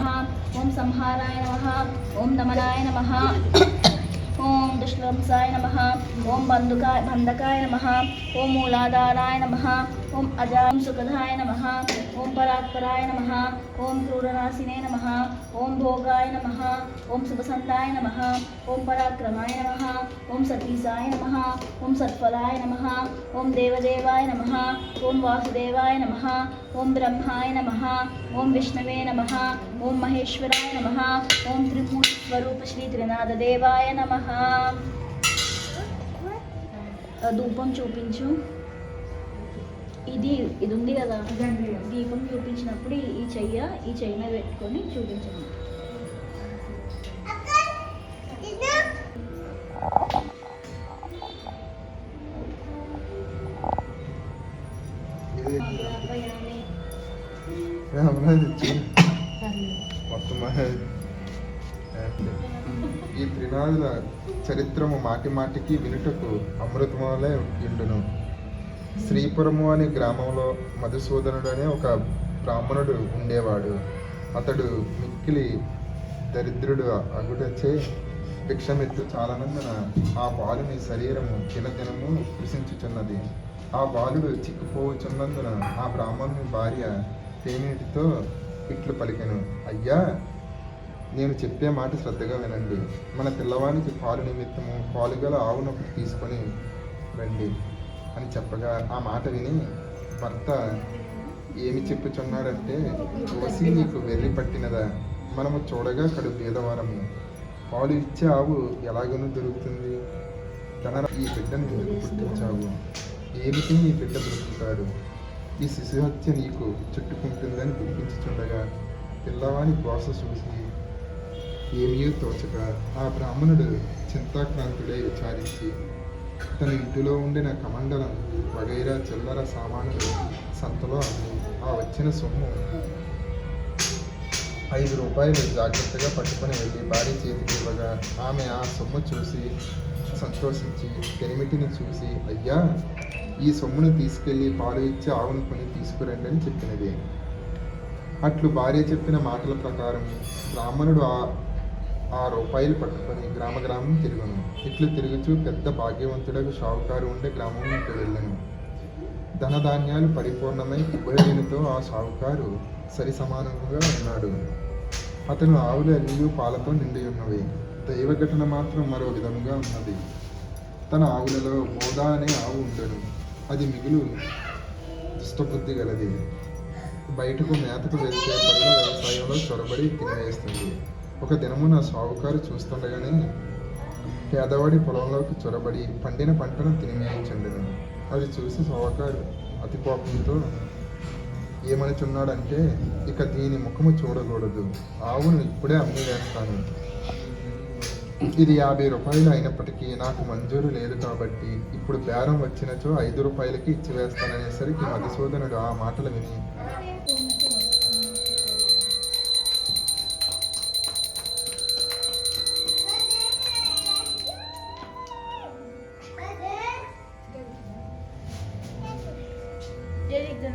ఓం సంహారాయ నమ ఓం నమనాయ నమ ఓం దుష్లంసాయ నమ ఓం బంధుకాయ బంధకాయ నమ ఓం మూలాధారాయ నమ ఓం అజాం సుఖదాయ నమ ఓం పరాత్పరాయ నమ ఓం క్రూరనాశినే నమ ఓం భోగాయ నమ ఓం శుభసంతాయ నమ ఓం పరాక్రమాయ నమ ఓం సతీసాయ నమ ఓం సత్ఫలాయ నమ ఓం దేవదేవాయ నమ ఓం వాసుదేవాయ నమ ఓం బ్రహ్మాయ నమ ఓం విష్ణవే నమ ఓం మహేశ్వరాయ నమ ఓం త్రిమూర్తి స్వరూప శ్రీ త్రినాథదేవాయ నమ ధూపం చూపించు. ఇది ఇది ఉంది కదా దీపం చూపించినప్పుడు ఈ- చెయ్య ఈ చెయ్యి మీద పెట్టుకొని చూపించండి మొత్తం ఈ త్రినాదుల చరిత్రము మాటి మాటికి వినుటకు అమృతమలే ఉండును. శ్రీపురము అనే గ్రామంలో మధుసూదనుడు అనే ఒక బ్రాహ్మణుడు ఉండేవాడు. అతడు మిక్కిలి దరిద్రుడు అగుటచే భిక్షమెత్తు చాలనందున ఆ బాలుని శరీరము దినదినము కృషించుచున్నది. ఆ బాలుడు చిక్కుపోవచున్నందున ఆ బ్రాహ్మణుని భార్య తేనీటితో ఇట్లు పలికెను. అయ్యా నేను చెప్పే మాట శ్రద్ధగా వినండి. మన పిల్లవానికి పాలు నిమిత్తము పాలు గల ఆవును ఒకటి తీసుకొని రండి అని చెప్పగా ఆ మాట విని భర్త ఏమి చెప్పుచున్నాడంటే కోసి నీకు వెర్రి పట్టినదా? మనము చూడగా కడు పేదవారము పాలు ఇచ్చే ఆవు ఎలాగనూ దొరుకుతుంది? తన ఈ బిడ్డను ఎందుకు పుట్టించావు? ఏమిటి ఈ బిడ్డ దొరుకుతాడు ఈ శిశుహత్య నీకు చుట్టుకుంటుందని గుర్తించుచుండగా పిల్లవాని కోస చూసి ఏమీ తోచక ఆ బ్రాహ్మణుడు చింతాక్రాంతుడై విచారించి తన ఇంటిలో ఉండిన కమండలం వగైరా చిల్లర సామానులు సంతలో అమ్మి ఆ వచ్చిన సొమ్ము ఐదు రూపాయలు జాగ్రత్తగా పట్టుకొని వెళ్ళి భార్య చేతికి ఇవ్వగా ఆమె ఆ సొమ్ము చూసి సంతోషించి పెనిమిటిని చూసి అయ్యా ఈ సొమ్మును తీసుకెళ్ళి పాలు ఇచ్చి ఆవును కొని తీసుకురండి అని చెప్పినది. అట్లు భార్య చెప్పిన మాటల ప్రకారం బ్రాహ్మణుడు ఆ ఆ రూపాయలు పట్టుకొని గ్రామ గ్రామం తిరుగును. ఇట్లు తిరుగుచూ పెద్ద భాగ్యవంతుడకు షావుకారు ఉండే గ్రామంలోకి వెళ్ళను. ధనధాన్యాలు పరిపూర్ణమై కుబేరునితో ఆ షావుకారు సరి సమానంగా ఉన్నాడు. అతను ఆవులు అల్లియు పాలతో నిండి ఉన్నవి. దైవ ఘటన మాత్రం మరో విధముగా ఉన్నది. తన ఆవులలో మోదా అనే ఆవు ఉండను. అది మిగులు దుష్టబుద్ధి గలది. బయటకు మేతకు వెళ్తే పనుల వ్యవసాయంలో చొరబడి తినేస్తుంది ఒక దినమున సావుకారు చూస్తుండగానే పేదవాడి పొలంలోకి చొరబడి పండిన పంటను తినివేయించండును అది చూసి సావుకారు అతి కోపంతో ఏమనుచున్నాడంటే ఇక దీని ముఖము చూడకూడదు. ఆవును ఇప్పుడే అమ్మి వేస్తాను ఇది యాభై రూపాయలు అయినప్పటికీ నాకు మంజూరు లేదు కాబట్టి ఇప్పుడు బేరం వచ్చినచో ఐదు రూపాయలకి ఇచ్చి వేస్తాననేసరికి మధుసూదనుడు ఆ మాటలు విని ఇంకా